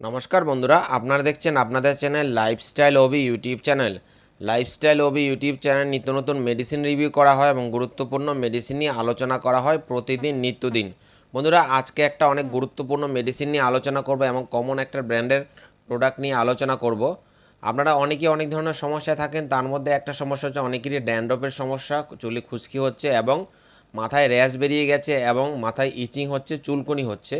নমস্কার বন্ধুরা, আপনারা দেখছেন আপনাদের channel lifestyle OB YouTube channel lifestyle OB YouTube channel নিত্য নতুন মেডিসিন রিভিউ করা হয় এবং গুরুত্বপূর্ণ মেডিসিন নিয়ে আলোচনা করা হয় প্রতিদিন নিত্যদিন বন্ধুরা, আজকে একটা অনেক গুরুত্বপূর্ণ মেডিসিন নিয়ে আলোচনা করব এবং কমন একটা ব্র্যান্ডের প্রোডাক্ট নিয়ে আলোচনা করব। আপনারা অনেকেই অনেক ধরনের সমস্যা থাকেন, তার মধ্যে একটা সমস্যা হচ্ছে অনেকেরই ড্যান্ড্রফের সমস্যা, চুলে খুশকি হচ্ছে এবং মাথায় র্যাশ বেরিয়ে গেছে এবং মাথায় ইচিং হচ্ছে, চুলকুনি হচ্ছে।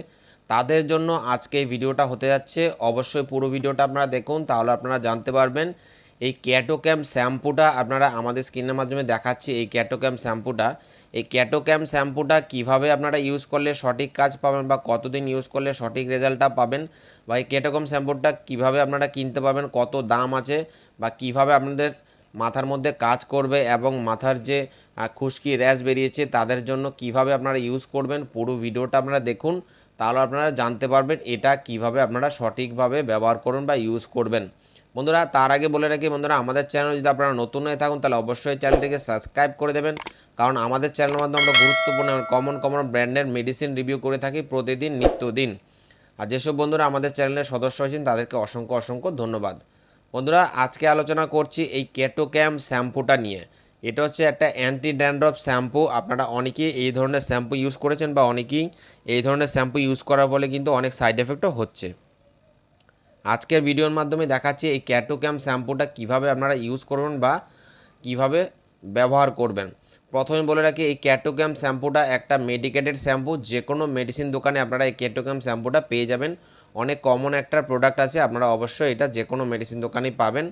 তাদের জন্য আজকে এই ভিডিওটা হতে যাচ্ছে। অবশ্যই পুরো ভিডিওটা আপনারা দেখুন, তাহলে আপনারা জানতে পারবেন। এই ক্যাটোক্যাম শ্যাম্পুটা আপনারা আমাদের স্ক্রিনের মাধ্যমে দেখাচ্ছি, এই ক্যাটোক্যাম শ্যাম্পুটা। এই ক্যাটোক্যাম শ্যাম্পুটা কীভাবে আপনারা ইউজ করলে সঠিক কাজ পাবেন বা কতদিন ইউজ করলে সঠিক রেজাল্টটা পাবেন বা এই ক্যাটোক্যাম শ্যাম্পুটা কীভাবে আপনারা কিনতে পাবেন কত দাম আছে বা কীভাবে আপনাদের মাথার মধ্যে কাজ করবে এবং মাথার যে খুশকি র্যাশ বেরিয়েছে তাদের জন্য কীভাবে আপনারা ইউজ করবেন, পুরো ভিডিওটা আপনারা দেখুন। তাহলে আপনারা জানতে পারবেন এটা কীভাবে আপনারা সঠিকভাবে ব্যবহার করুন বা ইউজ করবেন। বন্ধুরা, তার আগে বলে রাখি বন্ধুরা, আমাদের চ্যানেল যদি আপনারা নতুন হয়ে থাকুন, তাহলে অবশ্যই চ্যানেলটিকে সাবস্ক্রাইব করে দেবেন। কারণ আমাদের চ্যানেলের মাধ্যমে আমরা গুরুত্বপূর্ণ কমন কমন ব্র্যান্ডের মেডিসিন রিভিউ করে থাকি প্রতিদিন, নিত্যদিন। আর যেসব বন্ধুরা আমাদের চ্যানেলের সদস্য হয়েছেন, তাদেরকে অসংখ্য অসংখ্য ধন্যবাদ। বন্ধুরা, আজকে আলোচনা করছি এই কেটোক্যাম শ্যাম্পুটা নিয়ে। এটা হচ্ছে একটা অ্যান্টি ড্যান্ড্রফ শ্যাম্পু আপনারা অনেকেই এই ধরনের শ্যাম্পু ইউজ করেছেন বা অনেকেই এই ধরনের শ্যাম্পু ইউজ করার ফলে কিন্তু অনেক সাইড এফেক্টও হচ্ছে। আজকের ভিডিওর মাধ্যমে দেখাচ্ছি এই ক্যাটোক্যাম শ্যাম্পুটা কীভাবে আপনারা ইউজ করবেন বা কীভাবে ব্যবহার করবেন। প্রথমে বলে রাখি, এই ক্যাটোক্যাম শ্যাম্পুটা একটা মেডিকেটেড শ্যাম্পু যে কোনো মেডিসিন দোকানে আপনারা এই ক্যাটোক্যাম শ্যাম্পুটা পেয়ে যাবেন। অনেক কমন একটা প্রোডাক্ট আছে, আপনারা অবশ্যই এটা যে কোনো মেডিসিন দোকানেই পাবেন।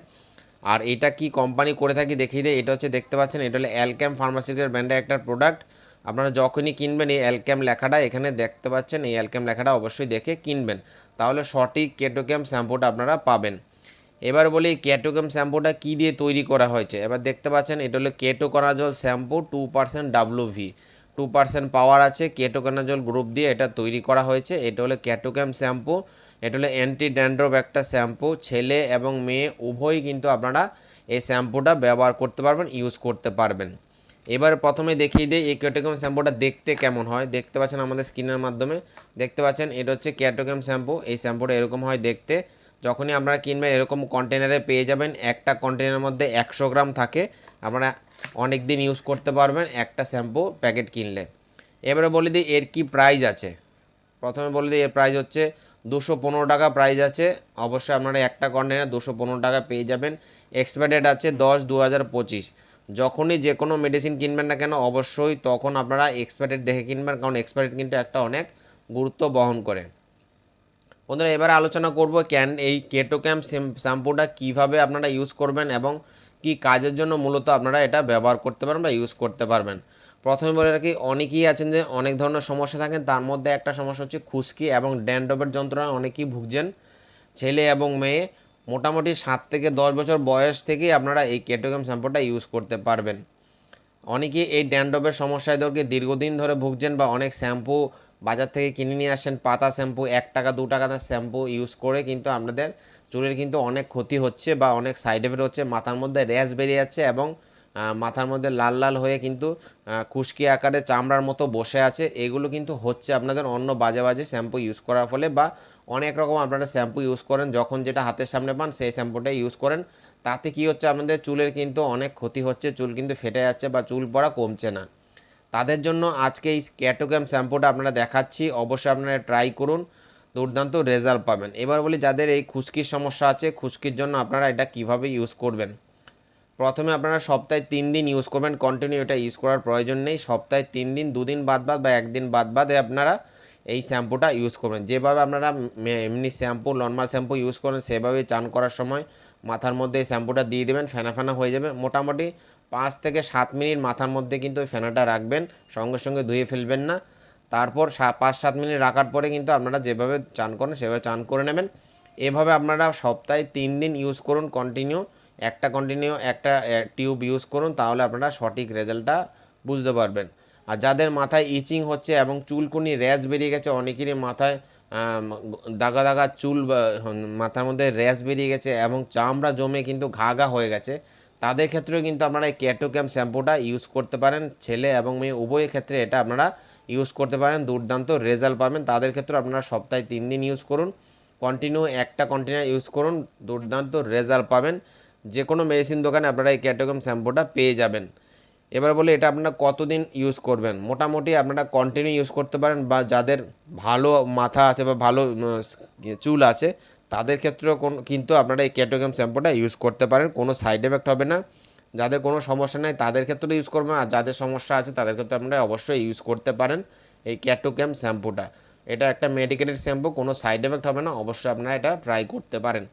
আর এটা কি কোম্পানি করে থাকি দেখিয়ে দেয় এটা হচ্ছে দেখতে পাচ্ছেন, এটা হলো অ্যালক্যাম ফার্মাসিউটিক্যাল ব্র্যান্ডের একটা প্রোডাক্ট আপনারা যখনই কিনবেন এই অ্যালক্যাম লেখাটা, এখানে দেখতে পাচ্ছেন, এই অ্যালক্যাম লেখাটা অবশ্যই দেখে কিনবেন। তাহলে সঠিক কেটোক্যাম শ্যাম্পুটা আপনারা পাবেন। এবার বলি ক্যাটোক্যাম শ্যাম্পুটা কী দিয়ে তৈরি করা হয়েছে? এবার দেখতে পাচ্ছেন, এটা হলো ketoconazole shampoo two percent W V two percent power আছে কেটোকোনাজল গ্রুপ দিয়ে এটা তৈরি করা হয়েছে। এটা হলো ক্যাটোক্যাম শ্যাম্পু এটা হলো অ্যান্টি ড্যান্ড্রফ একটা শ্যাম্পু ছেলে এবং মেয়ে, উভয়ই কিন্তু আপনারা এই শ্যাম্পুটা ব্যবহার করতে পারবেন ইউজ করতে পারবেন। এবার প্রথমে দেখিয়ে দিই, এই ক্যাটোক্যাম শ্যাম্পুটা দেখতে কেমন হয়। দেখতে পাচ্ছেন আমাদের স্কিনের মাধ্যমে। দেখতে পাচ্ছেন, এটা হচ্ছে ক্যাটোক্যাম শ্যাম্পু এই শ্যাম্পুটা এরকম হয় দেখতে। যখনই আপনারা কিনবেন, এরকম কন্টেনারে পেয়ে যাবেন। একটা কন্টেনারের মধ্যে একশো গ্রাম থাকে। আপনারা অনেক দিন ইউজ করতে পারবেন একটা শ্যাম্পু প্যাকেট কিনলে। এবারে বলে দিই, এর কি প্রাইস আছে? প্রথমে বলে দিই, এর প্রাইস হচ্ছে দুশো পনেরো টাকা প্রাইস আছে। অবশ্যই আপনারা একটা কন্টেনার দুশো পনেরো টাকা পেয়ে যাবেন। এক্সপায়ার ডেট আছে দশ দু হাজার পঁচিশ। যখনই যে কোনো মেডিসিন কিনবেন না কেন, অবশ্যই তখন আপনারা এক্সপায়ার ডেট দেখে কিনবেন, কারণ এক্সপায়ার ডেট কিন্তু একটা অনেক গুরুত্ব বহন করে। বন্ধুরা, এবার আলোচনা করব ক্যান এই কেটোক্যাম শ্যাম্পুটা কীভাবে আপনারা ইউজ করবেন এবং কি কাজের জন্য মূলত আপনারা এটা ব্যবহার করতে পারবেন বা ইউজ করতে পারবেন। প্রথমে বলে রাখি, অনেকেই আছেন যে অনেক ধরনের সমস্যা থাকেন। তার মধ্যে একটা সমস্যা হচ্ছে খুশকি এবং ড্যান্ড্রফের যন্ত্রণা, অনেকেই ভুগছেন। ছেলে এবং মেয়ে, মোটামুটি সাত থেকে দশ বছর বয়স থেকেই আপনারা এই কেটোক্যাম শ্যাম্পুটা ইউজ করতে পারবেন। অনেকেই এই ড্যান্ড্রফের সমস্যায় ধরকে দীর্ঘদিন ধরে ভুগছেন বা অনেক শ্যাম্পু বাজার থেকে কিনে নিয়ে আসছেন পাতা শ্যাম্পু, এক টাকা, দু টাকা শ্যাম্পু ইউজ করে কিন্তু আপনাদের চুলের কিন্তু অনেক ক্ষতি হচ্ছে বা অনেক সাইড এফেক্ট হচ্ছে, মাথার মধ্যে র্যাশ বেরিয়ে যাচ্ছে এবং মাথার মধ্যে লাল লাল হয়ে কিন্তু খুশকি আকারে চামড়ার মতো বসে আছে। এগুলো কিন্তু হচ্ছে আপনাদের অন্য বাজে বাজে শ্যাম্পু ইউজ করার ফলে বা অনেক রকম আপনারা শ্যাম্পু ইউজ করেন, যখন যেটা হাতের সামনে পান সেই শ্যাম্পুটা ইউজ করেন। তাতে কি হচ্ছে আপনাদের চুলের কিন্তু অনেক ক্ষতি হচ্ছে, চুল কিন্তু ফেটে যাচ্ছে বা চুল পড়া কমছে না। তাদের জন্য আজকে এই ক্যাটোগ্যাম শ্যাম্পুটা আপনারা দেখাচ্ছি, অবশ্যই আপনারা ট্রাই করুন, দুর্দান্ত রেজাল্ট পাবেন। এবার বলি, যাদের এই খুশকির সমস্যা আছে, খুশকির জন্য আপনারা এটা কীভাবে ইউজ করবেন? প্রথমে আপনারা সপ্তাহে তিন দিন ইউজ করবেন কন্টিনিউ এটা ইউজ করার প্রয়োজন নেই। সপ্তাহে তিন দিন, দুদিন বাদ বাদ বা একদিন বাদ বাদে আপনারা এই শ্যাম্পুটা ইউজ করবেন। যেভাবে আপনারা এমনি শ্যাম্পু নর্মাল শ্যাম্পু ইউজ করেন, সেভাবেই চান করার সময় মাথার মধ্যে এই শ্যাম্পুটা দিয়ে দেবেন, ফেনা ফেনা হয়ে যাবে। মোটামুটি পাঁচ থেকে সাত মিনিট মাথার মধ্যে কিন্তু ওই ফেনাটা রাখবেন, সঙ্গে সঙ্গে ধুয়ে ফেলবেন না। তারপর পাঁচ সাত মিনিট রাখার পরে কিন্তু আপনারা যেভাবে চান করেন, সেভাবে চান করে নেবেন। এভাবে আপনারা সপ্তাহে তিন দিন ইউজ করুন কন্টিনিউ একটা কন্টিনিউ একটা টিউব ইউজ করুন, তাহলে আপনারা সঠিক রেজাল্টটা বুঝতে পারবেন। আর যাদের মাথায় ইচিং হচ্ছে এবং চুলকুনি র্যাশ বেরিয়ে গেছে, অনেকেরই মাথায় দাগা দাগা চুল মাথার মধ্যে র্যাশ বেরিয়ে গেছে এবং চামড়া জমে কিন্তু ঘা ঘা হয়ে গেছে, তাদের ক্ষেত্রেও কিন্তু আপনারা এই ক্যাটোক্যাম শ্যাম্পুটা ইউজ করতে পারেন। ছেলে এবং মেয়ে উভয়ের ক্ষেত্রে এটা আপনারা ইউজ করতে পারেন, দুর্দান্ত রেজাল্ট পাবেন। তাদের ক্ষেত্রে আপনারা সপ্তাহে তিন দিন ইউজ করুন। কন্টিনিউ একটা কন্টেনার ইউজ করুন, দুর্দান্ত রেজাল্ট পাবেন। যে কোনো মেডিসিন দোকানে আপনারা এই ক্যাটোগ্রাম শ্যাম্পুটা পেয়ে যাবেন। এবার বলি, এটা আপনারা কতদিন ইউজ করবেন? মোটামুটি আপনারা কন্টিনিউ ইউজ করতে পারেন বা যাদের ভালো মাথা আছে বা ভালো চুল আছে, তাদের ক্ষেত্রেও কোন, কিন্তু আপনারা এই ক্যাটোগ্রাম শ্যাম্পুটা ইউজ করতে পারেন, কোনো সাইড এফেক্ট হবে না। যাদের কোনো সমস্যা নেই, তাদের ক্ষেত্রে ইউজ করবেন, আর যাদের সমস্যা আছে, তাদের ক্ষেত্রে আপনারা অবশ্যই ইউজ করতে পারেন এই ক্যাটোক্যাম শ্যাম্পুটা এটা একটা মেডিকেলের শ্যাম্পু কোনো সাইড এফেক্ট হবে না, অবশ্যই আপনারা এটা ট্রাই করতে পারেন।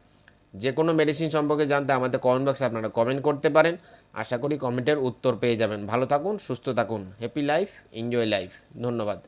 যে কোনো মেডিসিন সম্পর্কে জানতে আমাদের কমেন্ট বক্সে আপনারা কমেন্ট করতে পারেন। আশা করি কমেন্টের উত্তর পেয়ে যাবেন। ভালো থাকুন, সুস্থ থাকুন। হ্যাপি লাইফ এনজয় লাইফ ধন্যবাদ।